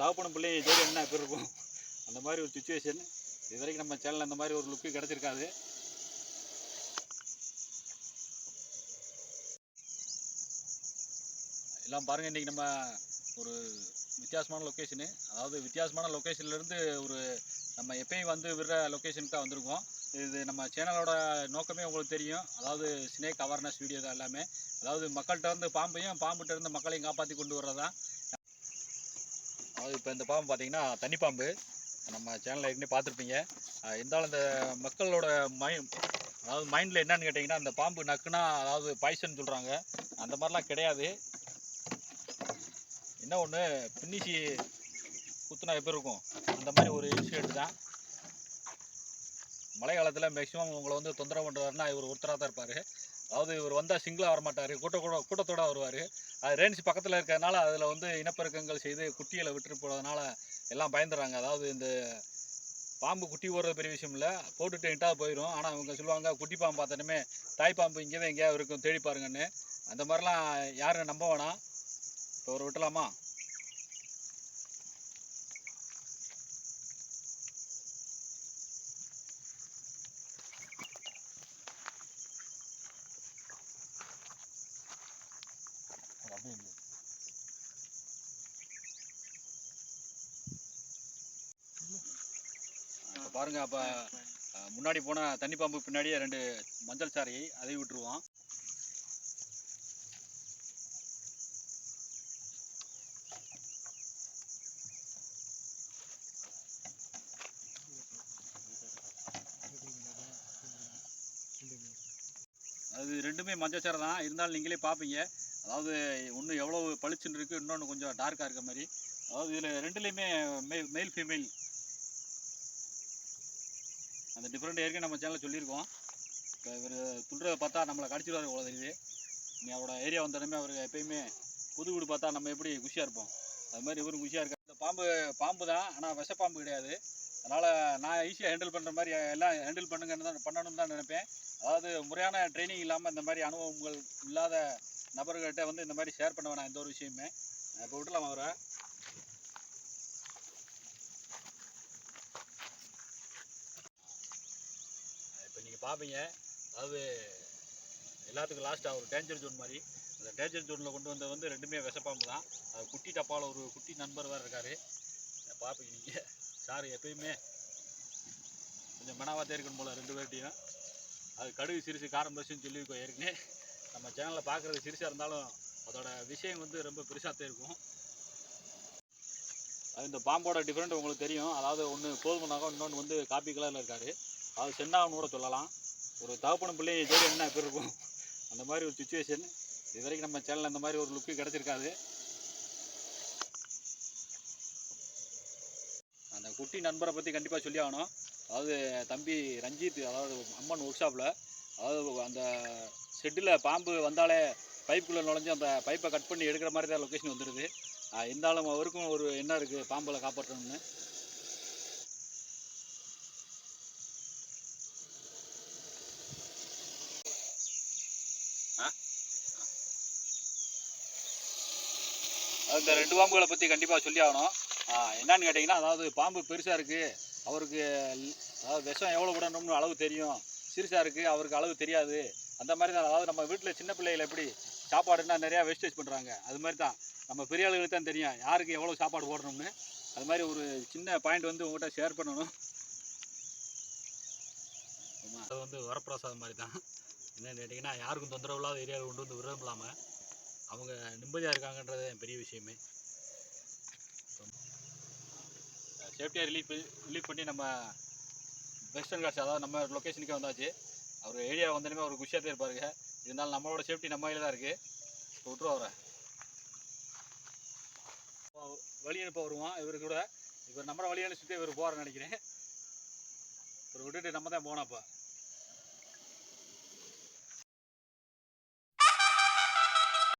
தகப்பனும் பிள்ளையும் ஜோடி என்ன எப்படி இருக்கும்? அந்த மாதிரி ஒரு சுச்சுவேஷன் இது வரைக்கும் நம்ம சேனல் அந்த மாதிரி ஒரு லுக்கு கிடச்சிருக்காது. எல்லாம் பாருங்கள் இன்றைக்கி நம்ம ஒரு வித்தியாசமான லொக்கேஷனு அதாவது வித்தியாசமான லொக்கேஷன்லேருந்து ஒரு நம்ம எப்பயும் வந்து விடுற லொக்கேஷனுக்கு தான் வந்திருக்கோம். இது நம்ம சேனலோட நோக்கமே உங்களுக்கு தெரியும். அதாவது ஸ்னேக் அவேர்னஸ் வீடியோ தான் எல்லாமே. அதாவது மக்கள்கிட்ட இருந்து பாம்பையும் பாம்புகிட்ட இருந்து மக்களையும் காப்பாற்றி கொண்டு வர்றதான் அதாவது இப்போ இந்த பாம்பு பார்த்தீங்கன்னா தண்ணி பாம்பு நம்ம சேனலில் ஏற்கனவே பார்த்துருப்பீங்க இருந்தாலும் இந்த மக்களோட மைண்ட் அதாவது மைண்டில் என்னன்னு கேட்டிங்கன்னா அந்த பாம்பு நக்குனா அதாவது பாய்சன் சொல்கிறாங்க அந்த மாதிரிலாம் கிடையாது. என்ன ஒன்று பின்னிசி குத்துனா எப்படி இருக்கும்? அந்த மாதிரி ஒரு இன்சிடென்ட் தான் மழை காலத்தில் மேக்ஸிமம் உங்களை வந்து தொந்தரவு பண்ணுறாருன்னா இவர் ஒருத்தராக தான் இருப்பார். அதாவது இவர் வந்தால் சிங்கிளாக வரமாட்டார் கூட்ட கூட கூட்டத்தோட வருவார். அது ரேஞ்ச் பக்கத்தில் இருக்கிறதுனால அதில் வந்து இனப்பெருக்கங்கள் செய்து குட்டிகளை விட்டுட்டு போகிறதுனால எல்லாம் பயந்துடுறாங்க அதாவது இந்த பாம்பு குட்டி போடுறது பெரிய விஷயம் இல்லை. போட்டுட்டு எங்கிட்டாவது போயிடும் ஆனால் அவங்க சொல்லுவாங்க குட்டி பாம்பு பார்த்தனுமே தாய் பாம்பு இங்கே தான் எங்கேயாவது இருக்கும் தேடி பாருங்கன்னு. அந்த மாதிரிலாம் யாரும் நம்ப வேணாம். இப்போ ஒரு விட்டலாமா? அது இல்லை. இப்போ பாருங்க அப்போ முன்னாடி போன தண்ணி பாம்பு பின்னாடியே ரெண்டு மஞ்சள் சாரையை அதை விட்டுருவோம். அது ரெண்டுமே மஞ்சள் சாரை தான். இருந்தாலும் நீங்களே பார்ப்பீங்க அதாவது ஒன்று எவ்வளோ பளிச்சுன்னு இருக்குது இன்னொன்று கொஞ்சம் டார்க்காக இருக்க மாதிரி. அதாவது இதில் ரெண்டுலேயுமே மெயில் மெயில் ஃபீமேல் அந்த டிஃப்ரெண்ட் ஏற்கனவே நம்ம சேனலில் சொல்லியிருக்கோம். இப்போ இவர் துண்டுறதை பார்த்தா நம்மளை கடிச்சிடுவார் இவ்வளோ தெரியுது. நீ அவரோட ஏரியா வந்தோடனே அவர் எப்பயுமே புது வீடு பார்த்தா நம்ம எப்படி குஷியாக இருப்போம். அது மாதிரி இவரும் குஷியாக இருக்கார். இந்த பாம்பு பாம்பு தான் ஆனால் விஷ பாம்பு கிடையாது. அதனால் நான் ஈஸியாக ஹேண்டில் பண்ணுற மாதிரி எல்லாம் ஹேண்டில் பண்ணுங்கன்னு தான் பண்ணணும்னு தான் நினைப்பேன். அதாவது முறையான ட்ரைனிங் இல்லாமல் இந்த மாதிரி அனுபவங்கள் இல்லாத நபர்கள்ட்ட வந்து இந்த மாதிரி ஷேர் பண்ண வேணாம் எந்த ஒரு விஷயமே இப்போ விட்டுலாம் அவரை. இப்போ நீங்கள் பார்ப்பீங்க அதாவது எல்லாத்துக்கும் லாஸ்ட்டாக ஒரு டேஞ்சர் ஜோன் மாதிரி. அந்த டேஞ்சர் ஜோனில் கொண்டு வந்தது வந்து ரெண்டுமே விஷப்பாம்பு தான். அது குட்டி டப்பாவில் ஒரு குட்டி நண்பர் வேறு இருக்கார். பார்ப்பீங்க நீங்கள் சார் எப்பயுமே கொஞ்சம் மனாவாத்தே இருக்கணும் போல் ரெண்டு பேர்ட்டையும் அது கடுகு சிறுசு காரம் பரிசுன்னு சொல்லியிருக்கோம் ஏற்கனவே. நம்ம சேனலில் பார்க்குறது சிறுசாக இருந்தாலும் அதோட விஷயம் வந்து ரொம்ப பெருசாக இருக்கும் அது இந்த பாம்போட டிஃப்ரெண்ட் உங்களுக்கு தெரியும். அதாவது ஒன்று கோதுமை பண்ணாக்கா இன்னொன்று வந்து காப்பி கலரில் இருக்கார். அது சென்னாகனு கூட சொல்லலாம். ஒரு தகப்பனும் பிள்ளை ஜோடி என்ன பேர் இருக்கும். அந்த மாதிரி ஒரு சுச்சுவேஷன் இது வரைக்கும் நம்ம சேனலில் இந்த மாதிரி ஒரு லுக்கு கிடச்சிருக்காது. அந்த குட்டி நண்பரை பற்றி கண்டிப்பாக சொல்லி ஆகணும். அதாவது தம்பி ரஞ்சித் அதாவது அம்மன் ஒர்க் ஷாப்பில் அதாவது அந்த ஷெட்டில் பாம்பு வந்தாலே பைப்புக்குள்ளே நுழைஞ்சு அந்த பைப்பை கட் பண்ணி எடுக்கிற மாதிரி தான் லொக்கேஷன் வந்துடுது இருந்தாலும் அவருக்கும் ஒரு எண்ணம் இருக்குது பாம்பில் காப்பாற்றணும்னு? அந்த ரெண்டு பாம்புகளை பற்றி கண்டிப்பாக சொல்லி ஆகணும். என்னன்னு கேட்டிங்கன்னா அதாவது பாம்பு பெருசாக இருக்குது அவருக்கு அதாவது விஷம் எவ்வளோ விடணும்னு அளவு தெரியும். சிறுசாக இருக்குது அவருக்கு அளவு தெரியாது. அந்த மாதிரி தான். அதாவது நம்ம வீட்டில் சின்ன பிள்ளைகள் எப்படி சாப்பாடுனா நிறையா வேஸ்டேஜ் பண்ணுறாங்க அது மாதிரி தான். நம்ம பெரிய ஆளுகளுக்கு தான் தெரியும். யாருக்கு எவ்வளோ சாப்பாடு போடணும்னு. அது மாதிரி ஒரு சின்ன பாயிண்ட் வந்து உங்கள்கிட்ட ஷேர் பண்ணணும். அது வந்து வரப்பிரசாதம் மாதிரி தான். என்னென்னு கேட்டிங்கன்னா யாருக்கும் தொந்தரவு இல்லாத ஏரியாவில் கொண்டு வந்து விரும்பலாமல் அவங்க நிம்மதியாக இருக்காங்கன்றது என் பெரிய விஷயமே. சேஃப்டியாக ரிலீஃப் ரிலீஃப் பண்ணி நம்ம வெஸ்டர்ன் காட்ஸ் அதாவது நம்ம லொக்கேஷனுக்கே வந்தாச்சு. அவர் ஏரியா வந்தோடனே அவர் குஷியாக இருப்பாருங்க இருந்தாலும் நம்மளோட சேஃப்டி நம்ம கையில் தான் இருக்குது இப்போ விட்டுருவோம் அவரை. வழி அனுப்ப வருவான் இவர் கூட. இவர் நம்மளை வழி அனுப்பிச்சுட்டு இவர் போகிறேன்னு நினைக்கிறேன். இவர் விட்டுட்டு நம்ம தான் போனோம் அப்போ.